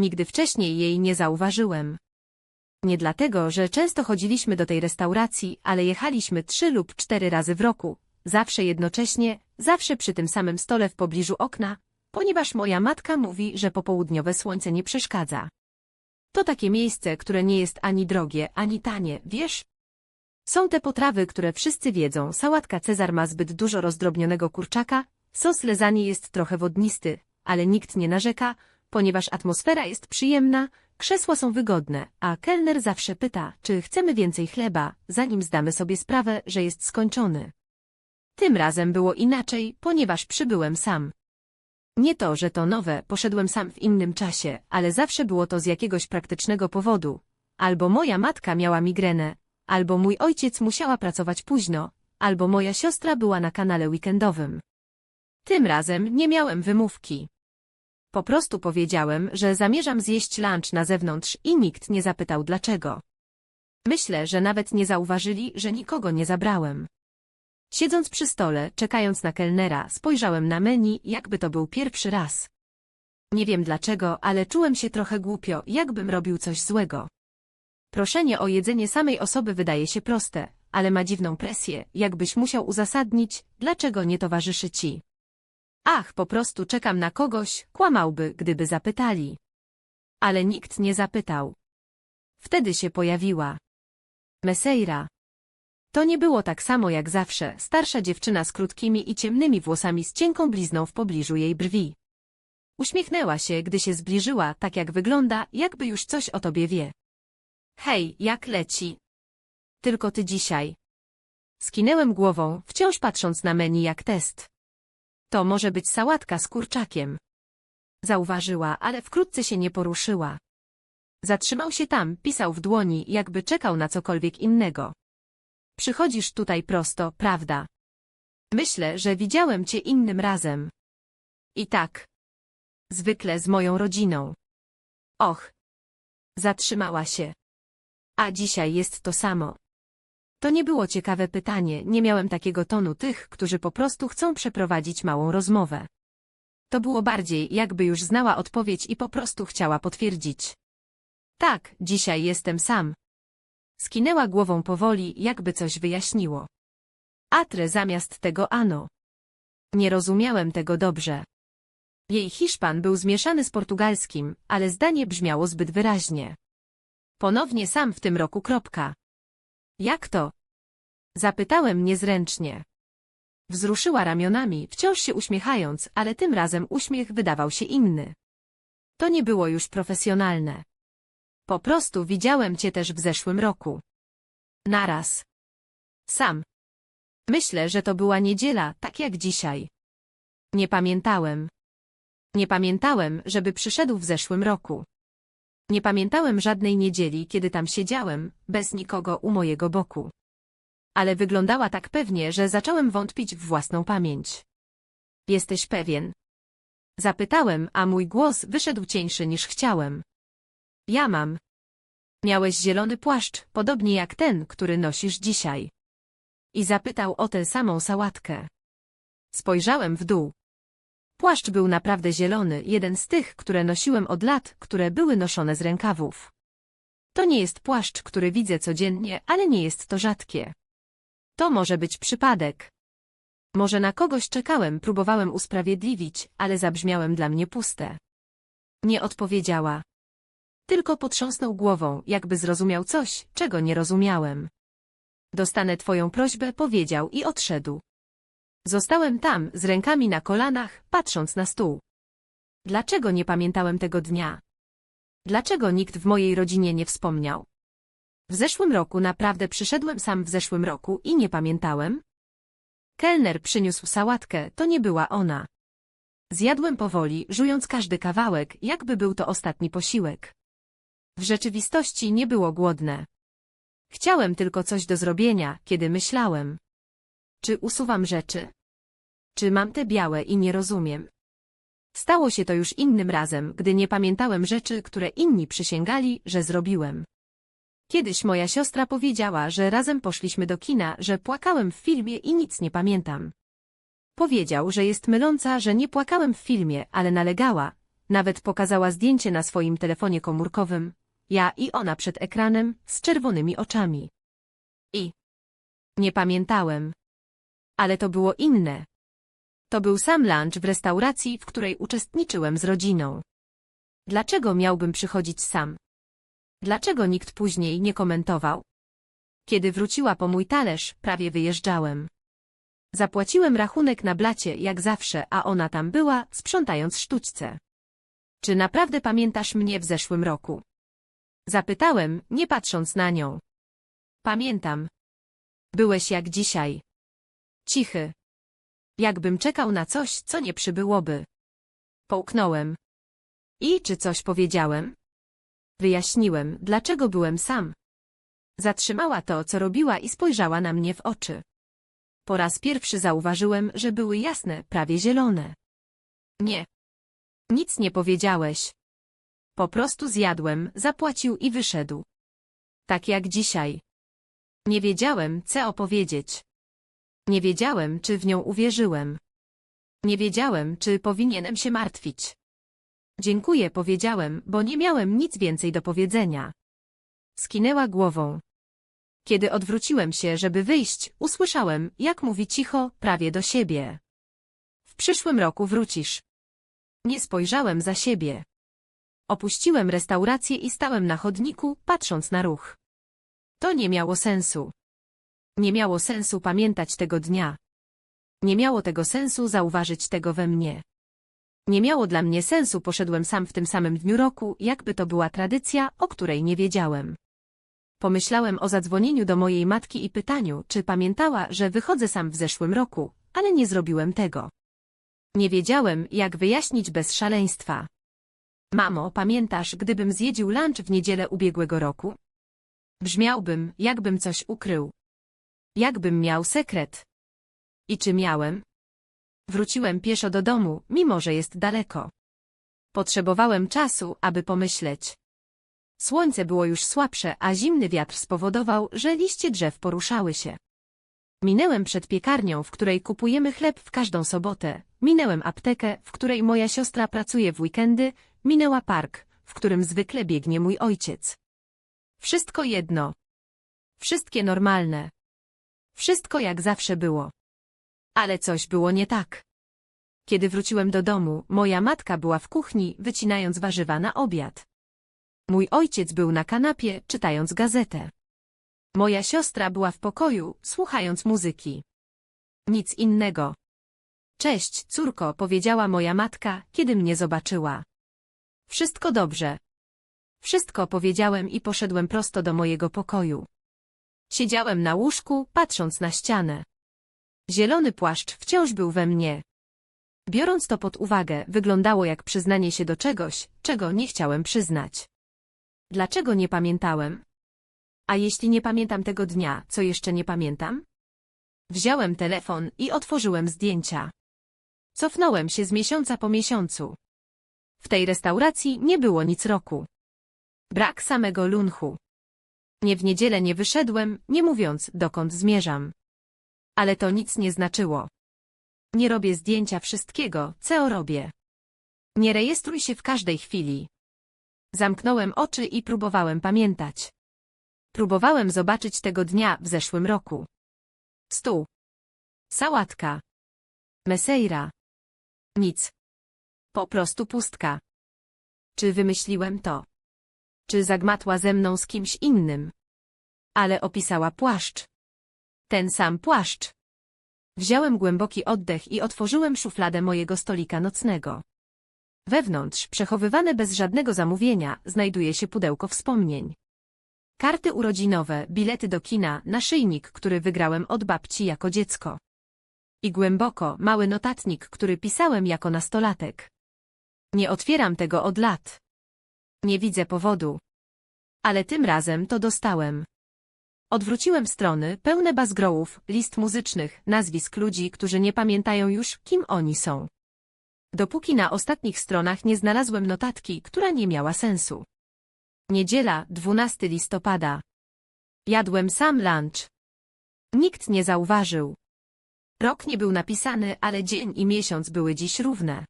Nigdy wcześniej jej nie zauważyłem. Nie dlatego, że często chodziliśmy do tej restauracji, ale jechaliśmy trzy lub cztery razy w roku, zawsze jednocześnie, zawsze przy tym samym stole w pobliżu okna, ponieważ moja matka mówi, że popołudniowe słońce nie przeszkadza. To takie miejsce, które nie jest ani drogie, ani tanie, wiesz? Są te potrawy, które wszyscy wiedzą. Sałatka Cezar ma zbyt dużo rozdrobnionego kurczaka, sos lezani jest trochę wodnisty, ale nikt nie narzeka, ponieważ atmosfera jest przyjemna, krzesła są wygodne, a kelner zawsze pyta, czy chcemy więcej chleba, zanim zdamy sobie sprawę, że jest skończony. Tym razem było inaczej, ponieważ przybyłem sam. Nie to, że to nowe, poszedłem sam w innym czasie, ale zawsze było to z jakiegoś praktycznego powodu. Albo moja matka miała migrenę, albo mój ojciec musiała pracować późno, albo moja siostra była na kanale weekendowym. Tym razem nie miałem wymówki. Po prostu powiedziałem, że zamierzam zjeść lunch na zewnątrz i nikt nie zapytał dlaczego. Myślę, że nawet nie zauważyli, że nikogo nie zabrałem. Siedząc przy stole, czekając na kelnera, spojrzałem na menu, jakby to był pierwszy raz. Nie wiem dlaczego, ale czułem się trochę głupio, jakbym robił coś złego. Proszenie o jedzenie samej osoby wydaje się proste, ale ma dziwną presję, jakbyś musiał uzasadnić, dlaczego nie towarzyszy ci. Ach, po prostu czekam na kogoś, kłamałby, gdyby zapytali. Ale nikt nie zapytał. Wtedy się pojawiła. Meseira. To nie było tak samo jak zawsze, starsza dziewczyna z krótkimi i ciemnymi włosami z cienką blizną w pobliżu jej brwi. Uśmiechnęła się, gdy się zbliżyła, tak jak wygląda, jakby już coś o tobie wie. Hej, jak leci? Tylko ty dzisiaj. Skinęłem głową, wciąż patrząc na menu jak test. To może być sałatka z kurczakiem. Zauważyła, ale wkrótce się nie poruszyła. Zatrzymał się tam, pisał w dłoni, jakby czekał na cokolwiek innego. Przychodzisz tutaj prosto, prawda? Myślę, że widziałem cię innym razem. I tak. Zwykle z moją rodziną. Och. Zatrzymała się. A dzisiaj jest to samo. To nie było ciekawe pytanie, nie miałem takiego tonu tych, którzy po prostu chcą przeprowadzić małą rozmowę. To było bardziej, jakby już znała odpowiedź i po prostu chciała potwierdzić. Tak, dzisiaj jestem sam. Skinęła głową powoli, jakby coś wyjaśniło. Atre zamiast tego ano. Nie rozumiałem tego dobrze. Jej Hiszpan był zmieszany z portugalskim, ale zdanie brzmiało zbyt wyraźnie. Ponownie sam w tym roku kropka. Jak to? Zapytałem niezręcznie. Wzruszyła ramionami, wciąż się uśmiechając, ale tym razem uśmiech wydawał się inny. To nie było już profesjonalne. Po prostu widziałem cię też w zeszłym roku. Naraz. Sam. Myślę, że to była niedziela, tak jak dzisiaj. Nie pamiętałem. Nie pamiętałem, żeby przyszedł w zeszłym roku. Nie pamiętałem żadnej niedzieli, kiedy tam siedziałem, bez nikogo u mojego boku. Ale wyglądała tak pewnie, że zacząłem wątpić w własną pamięć. Jesteś pewien? Zapytałem, a mój głos wyszedł cieńszy niż chciałem. Ja mam. Miałeś zielony płaszcz, podobnie jak ten, który nosisz dzisiaj. I zapytał o tę samą sałatkę. Spojrzałem w dół. Płaszcz był naprawdę zielony, jeden z tych, które nosiłem od lat, które były noszone z rękawów. To nie jest płaszcz, który widzę codziennie, ale nie jest to rzadkie. To może być przypadek. Może na kogoś czekałem, próbowałem usprawiedliwić, ale zabrzmiałem dla mnie puste. Nie odpowiedziała. Tylko potrząsnął głową, jakby zrozumiał coś, czego nie rozumiałem. Dostanę twoją prośbę, powiedział i odszedł. Zostałem tam, z rękami na kolanach, patrząc na stół. Dlaczego nie pamiętałem tego dnia? Dlaczego nikt w mojej rodzinie nie wspomniał? W zeszłym roku naprawdę przyszedłem sam w zeszłym roku i nie pamiętałem? Kelner przyniósł sałatkę, to nie była ona. Zjadłem powoli, żując każdy kawałek, jakby był to ostatni posiłek. W rzeczywistości nie było głodne. Chciałem tylko coś do zrobienia, kiedy myślałem. Czy usuwam rzeczy? Czy mam te białe i nie rozumiem? Stało się to już innym razem, gdy nie pamiętałem rzeczy, które inni przysięgali, że zrobiłem. Kiedyś moja siostra powiedziała, że razem poszliśmy do kina, że płakałem w filmie i nic nie pamiętam. Powiedział, że jest myląca, że nie płakałem w filmie, ale nalegała, Nawet pokazała zdjęcie na swoim telefonie komórkowym. Ja i ona przed ekranem, z czerwonymi oczami. I nie pamiętałem. Ale to było inne. To był sam lunch w restauracji, w której uczestniczyłem z rodziną. Dlaczego miałbym przychodzić sam? Dlaczego nikt później nie komentował? Kiedy wróciła po mój talerz, prawie wyjeżdżałem. Zapłaciłem rachunek na blacie, jak zawsze, a ona tam była, sprzątając sztućce. Czy naprawdę pamiętasz mnie w zeszłym roku? Zapytałem, nie patrząc na nią. Pamiętam. Byłeś jak dzisiaj. Cichy. Jakbym czekał na coś, co nie przybyłoby. Połknąłem. I czy coś powiedziałem? Wyjaśniłem, dlaczego byłem sam. Zatrzymała to, co robiła i spojrzała na mnie w oczy. Po raz pierwszy zauważyłem, że były jasne, prawie zielone. Nie. Nic nie powiedziałeś. Po prostu zjadłem, zapłacił i wyszedł. Tak jak dzisiaj. Nie wiedziałem, co opowiedzieć. Nie wiedziałem, czy w nią uwierzyłem. Nie wiedziałem, czy powinienem się martwić. Dziękuję, powiedziałem, bo nie miałem nic więcej do powiedzenia. Skinęła głową. Kiedy odwróciłem się, żeby wyjść, usłyszałem, jak mówi cicho, prawie do siebie. W przyszłym roku wrócisz. Nie spojrzałem za siebie. Opuściłem restaurację i stałem na chodniku, patrząc na ruch. To nie miało sensu. Nie miało sensu pamiętać tego dnia. Nie miało tego sensu zauważyć tego we mnie. Nie miało dla mnie sensu poszedłem sam w tym samym dniu roku, jakby to była tradycja, o której nie wiedziałem. Pomyślałem o zadzwonieniu do mojej matki i pytaniu, czy pamiętała, że wychodzę sam w zeszłym roku, ale nie zrobiłem tego. Nie wiedziałem, jak wyjaśnić bez szaleństwa. Mamo, pamiętasz, gdybym zjedził lunch w niedzielę ubiegłego roku? Brzmiałbym, jakbym coś ukrył. Jakbym miał sekret. I czy miałem? Wróciłem pieszo do domu, mimo że jest daleko. Potrzebowałem czasu, aby pomyśleć. Słońce było już słabsze, a zimny wiatr spowodował, że liście drzew poruszały się. Minęłem przed piekarnią, w której kupujemy chleb w każdą sobotę. Minęłem aptekę, w której moja siostra pracuje w weekendy. Minęła park, w którym zwykle biegnie mój ojciec. Wszystko jedno. Wszystkie normalne. Wszystko jak zawsze było. Ale coś było nie tak. Kiedy wróciłem do domu, moja matka była w kuchni, wycinając warzywa na obiad. Mój ojciec był na kanapie, czytając gazetę. Moja siostra była w pokoju, słuchając muzyki. Nic innego. Cześć, córko, powiedziała moja matka, kiedy mnie zobaczyła. Wszystko dobrze. Wszystko powiedziałem i poszedłem prosto do mojego pokoju. Siedziałem na łóżku, patrząc na ścianę. Zielony płaszcz wciąż był we mnie. Biorąc to pod uwagę, wyglądało jak przyznanie się do czegoś, czego nie chciałem przyznać. Dlaczego nie pamiętałem? A jeśli nie pamiętam tego dnia, co jeszcze nie pamiętam? Wziąłem telefon i otworzyłem zdjęcia. Cofnąłem się z miesiąca po miesiącu. W tej restauracji nie było nic roku. Brak samego lunchu. Nie w niedzielę nie wyszedłem, nie mówiąc, dokąd zmierzam. Ale to nic nie znaczyło. Nie robię zdjęcia wszystkiego, co robię. Nie rejestruj się w każdej chwili. Zamknąłem oczy i próbowałem pamiętać. Próbowałem zobaczyć tego dnia w zeszłym roku. Stół. Sałatka. Meseira. Nic. Po prostu pustka. Czy wymyśliłem to? Czy zagmatła ze mną z kimś innym? Ale opisała płaszcz. Ten sam płaszcz. Wziąłem głęboki oddech i otworzyłem szufladę mojego stolika nocnego. Wewnątrz, przechowywane bez żadnego zamówienia, znajduje się pudełko wspomnień. Karty urodzinowe, bilety do kina, naszyjnik, który wygrałem od babci jako dziecko. I głęboko, mały notatnik, który pisałem jako nastolatek. Nie otwieram tego od lat. Nie widzę powodu. Ale tym razem to dostałem. Odwróciłem strony, pełne bazgrołów, list muzycznych, nazwisk ludzi, którzy nie pamiętają już, kim oni są. Dopóki na ostatnich stronach nie znalazłem notatki, która nie miała sensu. Niedziela, 12 listopada. Jadłem sam lunch. Nikt nie zauważył. Rok nie był napisany, ale dzień i miesiąc były dziś równe.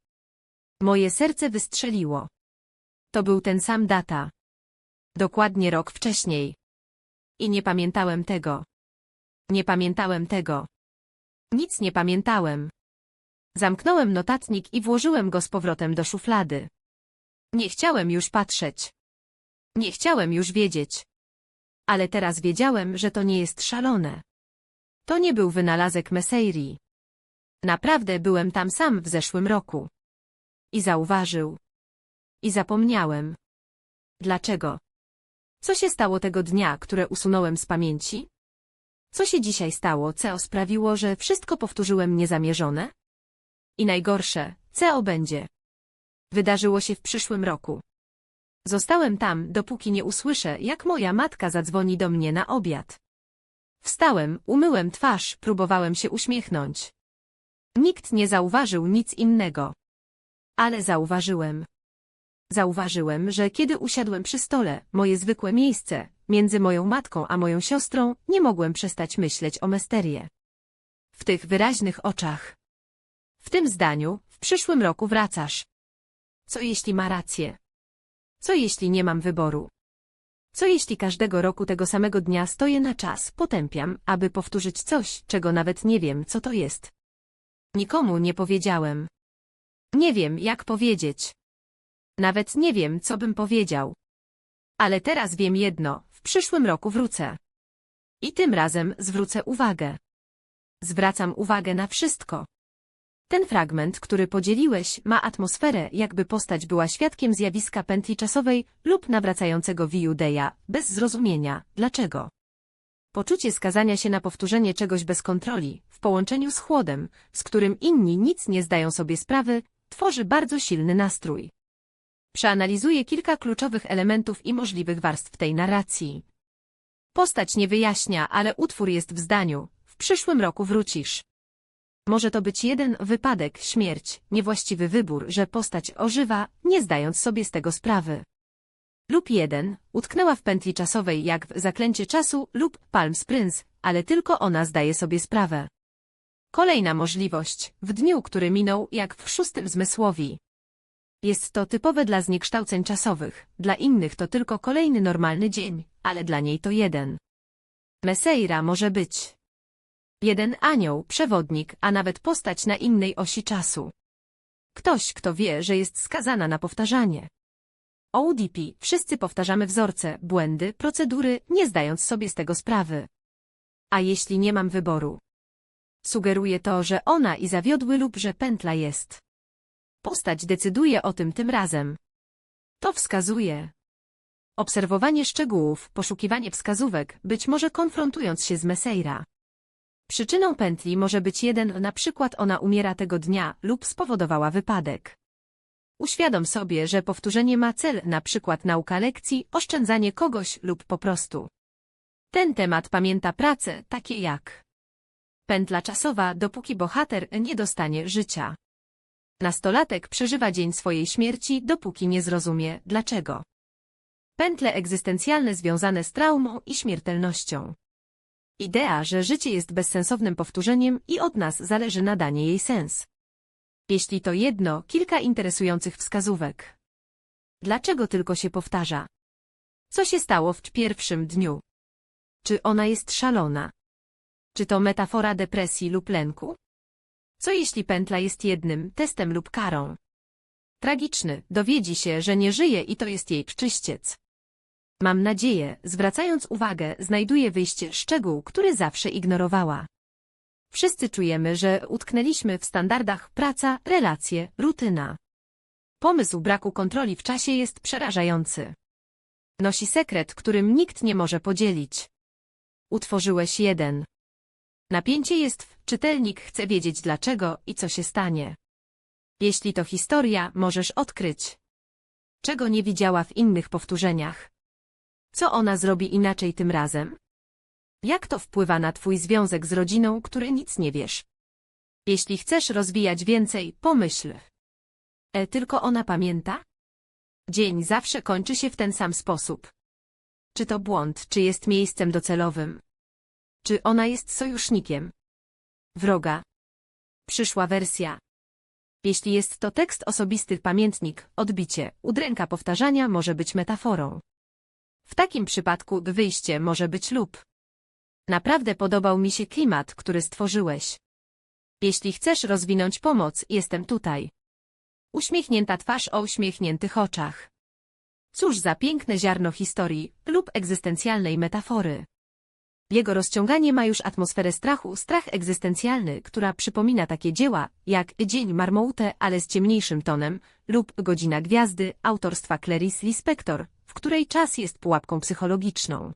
Moje serce wystrzeliło. To był ten sam data. Dokładnie rok wcześniej. I nie pamiętałem tego. Nie pamiętałem tego. Nic nie pamiętałem. Zamknąłem notatnik i włożyłem go z powrotem do szuflady. Nie chciałem już patrzeć. Nie chciałem już wiedzieć. Ale teraz wiedziałem, że to nie jest szalone. To nie był wynalazek Messeirii. Naprawdę byłem tam sam w zeszłym roku. I zauważył. I zapomniałem. Dlaczego? Co się stało tego dnia, które usunąłem z pamięci? Co się dzisiaj stało, co sprawiło, że wszystko powtórzyłem niezamierzone? I najgorsze, co będzie? Wydarzyło się w przyszłym roku. Zostałem tam, dopóki nie usłyszę, jak moja matka zadzwoni do mnie na obiad. Wstałem, umyłem twarz, próbowałem się uśmiechnąć. Nikt nie zauważył nic innego. Ale zauważyłem. Zauważyłem, że kiedy usiadłem przy stole, moje zwykłe miejsce, między moją matką a moją siostrą, nie mogłem przestać myśleć o Mesterię. W tych wyraźnych oczach. W tym zdaniu, w przyszłym roku wracasz. Co jeśli ma rację? Co jeśli nie mam wyboru? Co jeśli każdego roku tego samego dnia stoję na czas, potępiam, aby powtórzyć coś, czego nawet nie wiem, co to jest? Nikomu nie powiedziałem. Nie wiem, jak powiedzieć. Nawet nie wiem, co bym powiedział. Ale teraz wiem jedno, w przyszłym roku wrócę. I tym razem zwrócę uwagę. Zwracam uwagę na wszystko. Ten fragment, który podzieliłeś, ma atmosferę, jakby postać była świadkiem zjawiska pętli czasowej lub nawracającego Viudeja, bez zrozumienia, dlaczego. Poczucie skazania się na powtórzenie czegoś bez kontroli, w połączeniu z chłodem, z którym inni nic nie zdają sobie sprawy, tworzy bardzo silny nastrój. Przeanalizuję kilka kluczowych elementów i możliwych warstw tej narracji. Postać nie wyjaśnia, ale utwór jest w zdaniu. W przyszłym roku wrócisz. Może to być jeden wypadek, śmierć, niewłaściwy wybór, że postać ożywa, nie zdając sobie z tego sprawy. Lub jeden, utknęła w pętli czasowej jak w zaklęcie czasu lub Palm Springs, ale tylko ona zdaje sobie sprawę. Kolejna możliwość, w dniu, który minął jak w szóstym zmysłowi. Jest to typowe dla zniekształceń czasowych, dla innych to tylko kolejny normalny dzień, ale dla niej to jeden. Meseira może być jeden anioł, przewodnik, a nawet postać na innej osi czasu. Ktoś, kto wie, że jest skazana na powtarzanie. ODP, wszyscy powtarzamy wzorce, błędy, procedury, nie zdając sobie z tego sprawy. A jeśli nie mam wyboru? Sugeruje to, że ona i zawiodły lub że pętla jest. Postać decyduje o tym tym razem. To wskazuje. Obserwowanie szczegółów, poszukiwanie wskazówek, być może konfrontując się z Meseira. Przyczyną pętli może być jeden, na przykład ona umiera tego dnia lub spowodowała wypadek. Uświadom sobie, że powtórzenie ma cel, na przykład nauka lekcji, oszczędzanie kogoś lub po prostu. Ten temat pamięta prace, takie jak pętla czasowa, dopóki bohater nie dostanie życia. Nastolatek przeżywa dzień swojej śmierci, dopóki nie zrozumie, dlaczego. Pętle egzystencjalne związane z traumą i śmiertelnością. Idea, że życie jest bezsensownym powtórzeniem i od nas zależy nadanie jej sens. Jeśli to jedno, kilka interesujących wskazówek. Dlaczego tylko się powtarza? Co się stało w pierwszym dniu? Czy ona jest szalona? Czy to metafora depresji lub lęku? Co jeśli pętla jest jednym testem lub karą? Tragiczny, dowiedzi się, że nie żyje i to jest jej czyściec. Mam nadzieję, zwracając uwagę, znajduje wyjście szczegół, który zawsze ignorowała. Wszyscy czujemy, że utknęliśmy w standardach praca, relacje, rutyna. Pomysł braku kontroli w czasie jest przerażający. Nosi sekret, którym nikt nie może podzielić. Utworzyłeś jeden. Napięcie jest w czytelnik chce wiedzieć dlaczego i co się stanie. Jeśli to historia, możesz odkryć. Czego nie widziała w innych powtórzeniach. Co ona zrobi inaczej tym razem? Jak to wpływa na twój związek z rodziną, który nic nie wiesz? Jeśli chcesz rozwijać więcej, pomyśl. E, tylko ona pamięta? Dzień zawsze kończy się w ten sam sposób. Czy to błąd, czy jest miejscem docelowym? Czy ona jest sojusznikiem? Wroga. Przyszła wersja. Jeśli jest to tekst osobisty pamiętnik, odbicie, udręka powtarzania może być metaforą. W takim przypadku wyjście może być lub. Naprawdę podobał mi się klimat, który stworzyłeś. Jeśli chcesz rozwinąć pomoc, jestem tutaj. Uśmiechnięta twarz o uśmiechniętych oczach. Cóż za piękne ziarno historii lub egzystencjalnej metafory. Jego rozciąganie ma już atmosferę strachu, strach egzystencjalny, która przypomina takie dzieła, jak Dzień Marmoute, ale z ciemniejszym tonem, lub Godzina Gwiazdy, autorstwa Clarice Lispector, w której czas jest pułapką psychologiczną.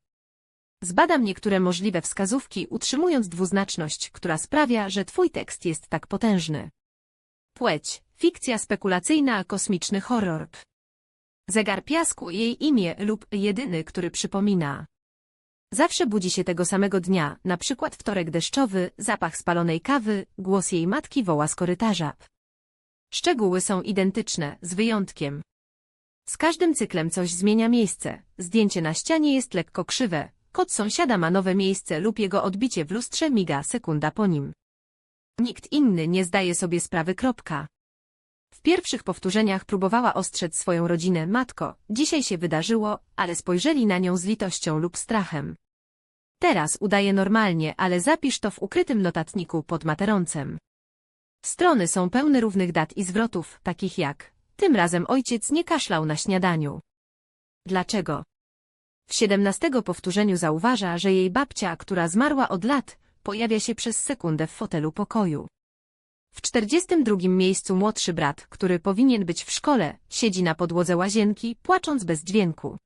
Zbadam niektóre możliwe wskazówki, utrzymując dwuznaczność, która sprawia, że twój tekst jest tak potężny. Płeć, fikcja spekulacyjna, kosmiczny horror. Zegar piasku, jej imię lub jedyny, który przypomina. Zawsze budzi się tego samego dnia, na przykład wtorek deszczowy, zapach spalonej kawy, głos jej matki woła z korytarza. Szczegóły są identyczne, z wyjątkiem. Z każdym cyklem coś zmienia miejsce, zdjęcie na ścianie jest lekko krzywe, kot sąsiada ma nowe miejsce lub jego odbicie w lustrze miga sekunda po nim. Nikt inny nie zdaje sobie sprawy. Kropka. W pierwszych powtórzeniach próbowała ostrzec swoją rodzinę matko, dzisiaj się wydarzyło, ale spojrzeli na nią z litością lub strachem. Teraz udaje normalnie, ale zapisz to w ukrytym notatniku pod materoncem. Strony są pełne równych dat i zwrotów, takich jak tym razem ojciec nie kaszlał na śniadaniu. Dlaczego? W siedemnastego powtórzeniu zauważa, że jej babcia, która zmarła od lat, pojawia się przez sekundę w fotelu pokoju. W czterdziestym drugim miejscu młodszy brat, który powinien być w szkole, siedzi na podłodze łazienki, płacząc bez dźwięku.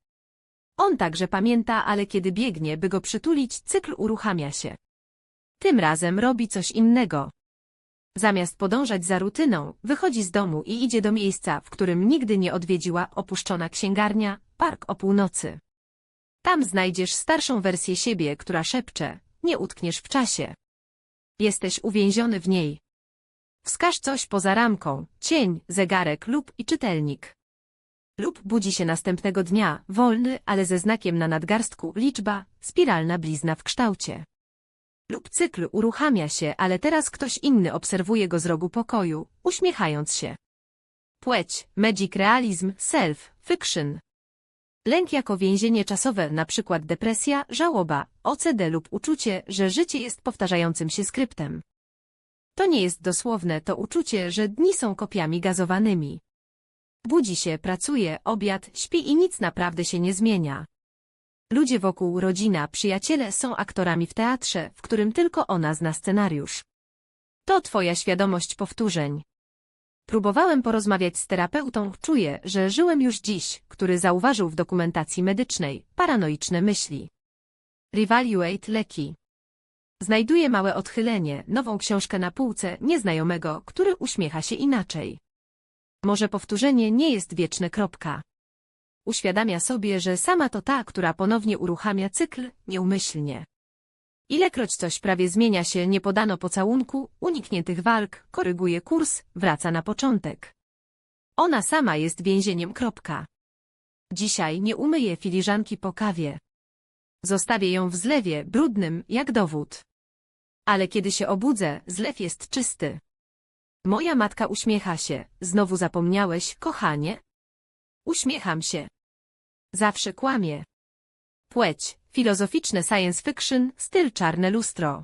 On także pamięta, ale kiedy biegnie, by go przytulić, cykl uruchamia się. Tym razem robi coś innego. Zamiast podążać za rutyną, wychodzi z domu i idzie do miejsca, w którym nigdy nie odwiedziła opuszczona księgarnia, park o północy. Tam znajdziesz starszą wersję siebie, która szepcze, nie utkniesz w czasie. Jesteś uwięziony w niej. Wskaż coś poza ramką, cień, zegarek lub i czytelnik. Lub budzi się następnego dnia, wolny, ale ze znakiem na nadgarstku, liczba, spiralna blizna w kształcie. Lub cykl uruchamia się, ale teraz ktoś inny obserwuje go z rogu pokoju, uśmiechając się. Płeć, magic realizm, self, fiction. Lęk jako więzienie czasowe, na przykład depresja, żałoba, OCD lub uczucie, że życie jest powtarzającym się skryptem. To nie jest dosłowne, to uczucie, że dni są kopiami gazowanymi. Budzi się, pracuje, obiad, śpi i nic naprawdę się nie zmienia. Ludzie wokół, rodzina, przyjaciele są aktorami w teatrze, w którym tylko ona zna scenariusz. To twoja świadomość powtórzeń. Próbowałem porozmawiać z terapeutą, czuję, że żyłem już dziś, który zauważył w dokumentacji medycznej paranoiczne myśli. Revaluate leki. Znajduje małe odchylenie, nową książkę na półce, nieznajomego, który uśmiecha się inaczej. Może powtórzenie nie jest wieczne. Kropka. Uświadamia sobie, że sama to ta, która ponownie uruchamia cykl, nieumyślnie. Ilekroć coś prawie zmienia się, nie podano pocałunku, unikniętych walk, koryguje kurs, wraca na początek. Ona sama jest więzieniem. Kropka. Dzisiaj nie umyję filiżanki po kawie. Zostawię ją w zlewie, brudnym, jak dowód. Ale kiedy się obudzę, zlew jest czysty. Moja matka uśmiecha się. Znowu zapomniałeś, kochanie? Uśmiecham się. Zawsze kłamie. Płeć, filozoficzne science fiction, styl czarne lustro.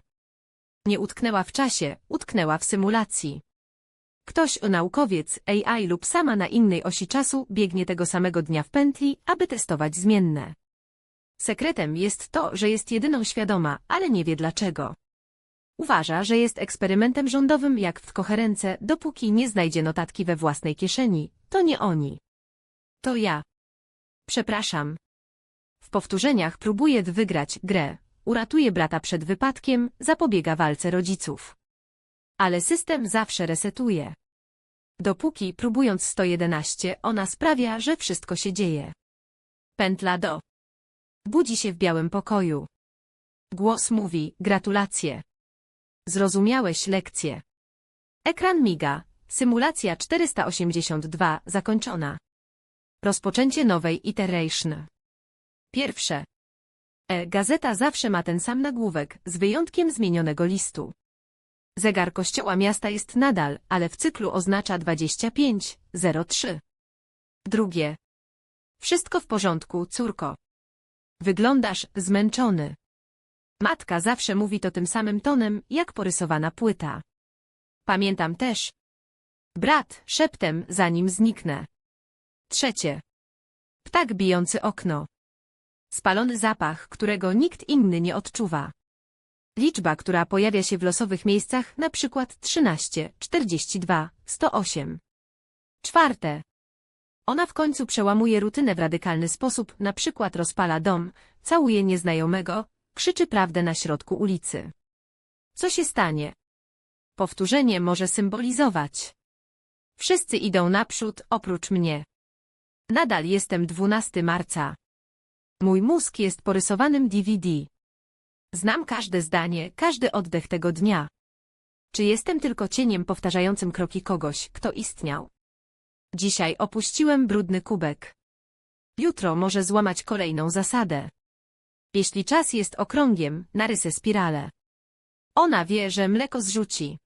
Nie utknęła w czasie, utknęła w symulacji. Ktoś, naukowiec, AI lub sama na innej osi czasu biegnie tego samego dnia w pętli, aby testować zmienne. Sekretem jest to, że jest jedyną świadoma, ale nie wie dlaczego. Uważa, że jest eksperymentem rządowym jak w koherence, dopóki nie znajdzie notatki we własnej kieszeni. To nie oni. To ja. Przepraszam. W powtórzeniach próbuje wygrać grę, uratuje brata przed wypadkiem, zapobiega walce rodziców. Ale system zawsze resetuje. Dopóki, próbując 111, ona sprawia, że wszystko się dzieje. Pętla do. Budzi się w białym pokoju. Głos mówi, gratulacje. Zrozumiałeś lekcję. Ekran miga. Symulacja 482 zakończona. Rozpoczęcie nowej iteration. Pierwsze. E, gazeta zawsze ma ten sam nagłówek, z wyjątkiem zmienionego listu. Zegar kościoła miasta jest nadal, ale w cyklu oznacza 25.03. Drugie. Wszystko w porządku, córko. Wyglądasz zmęczony. Matka zawsze mówi to tym samym tonem, jak porysowana płyta. Pamiętam też. Brat, szeptem, zanim zniknę. Trzecie. Ptak bijący okno. Spalony zapach, którego nikt inny nie odczuwa. Liczba, która pojawia się w losowych miejscach, na przykład 13, 42, 108. Czwarte. Ona w końcu przełamuje rutynę w radykalny sposób, na przykład rozpala dom, całuje nieznajomego, krzyczy prawdę na środku ulicy. Co się stanie? Powtórzenie może symbolizować. Wszyscy idą naprzód, oprócz mnie. Nadal jestem 12 marca. Mój mózg jest porysowanym DVD. Znam każde zdanie, każdy oddech tego dnia. Czy jestem tylko cieniem powtarzającym kroki kogoś, kto istniał? Dzisiaj opuściłem brudny kubek. Jutro może złamać kolejną zasadę. Jeśli czas jest okrągiem, narysę spiralę. Ona wie, że mleko zrzuci.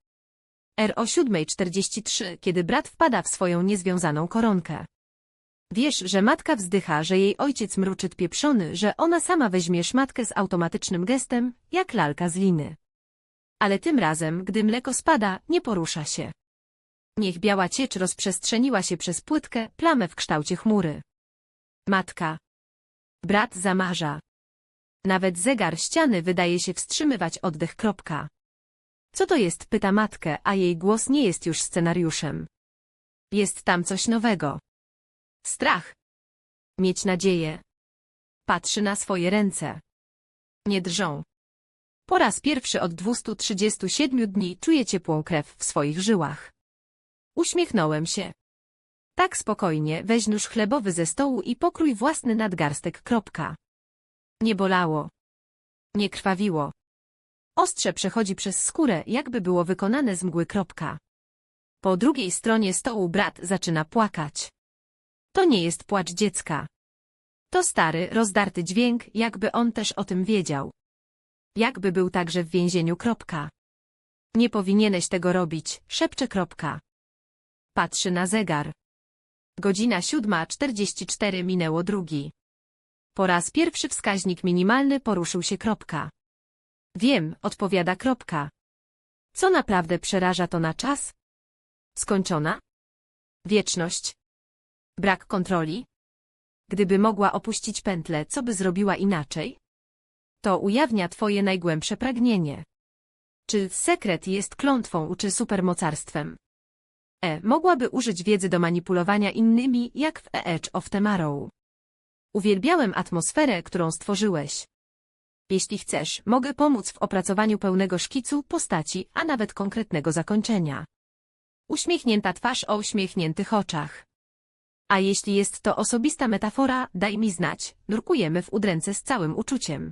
R o 7.43, kiedy brat wpada w swoją niezwiązaną koronkę. Wiesz, że matka wzdycha, że jej ojciec mruczyt pieprzony, że ona sama weźmie szmatkę z automatycznym gestem, jak lalka z liny. Ale tym razem, gdy mleko spada, nie porusza się. Niech biała ciecz rozprzestrzeniła się przez płytkę, plamę w kształcie chmury. Matka. Brat zamarza. Nawet zegar ściany wydaje się wstrzymywać oddech. Kropka. Co to jest? pyta matkę, a jej głos nie jest już scenariuszem. Jest tam coś nowego. Strach. Mieć nadzieję. Patrzy na swoje ręce. Nie drżą. Po raz pierwszy od 237 dni czuje ciepłą krew w swoich żyłach. Uśmiechnąłem się. Tak spokojnie, weź nóż chlebowy ze stołu i pokrój własny nadgarstek. Kropka. Nie bolało. Nie krwawiło. Ostrze przechodzi przez skórę, jakby było wykonane z mgły. Kropka. Po drugiej stronie stołu brat zaczyna płakać. To nie jest płacz dziecka. To stary, rozdarty dźwięk, jakby on też o tym wiedział. Jakby był także w więzieniu. Kropka. Nie powinieneś tego robić, szepcze. Kropka. Patrzy na zegar. Godzina siódma czterdzieści cztery minęło drugi. Po raz pierwszy wskaźnik minimalny poruszył się. Kropka. Wiem, odpowiada. Kropka. Co naprawdę przeraża to na czas? Skończona? Wieczność. Brak kontroli? Gdyby mogła opuścić pętlę, co by zrobiła inaczej? To ujawnia twoje najgłębsze pragnienie. Czy sekret jest klątwą czy supermocarstwem? E. Mogłaby użyć wiedzy do manipulowania innymi, jak w Edge of Tomorrow. Uwielbiałem atmosferę, którą stworzyłeś. Jeśli chcesz, mogę pomóc w opracowaniu pełnego szkicu, postaci, a nawet konkretnego zakończenia. Uśmiechnięta twarz o uśmiechniętych oczach. A jeśli jest to osobista metafora, daj mi znać, nurkujemy w udręce z całym uczuciem.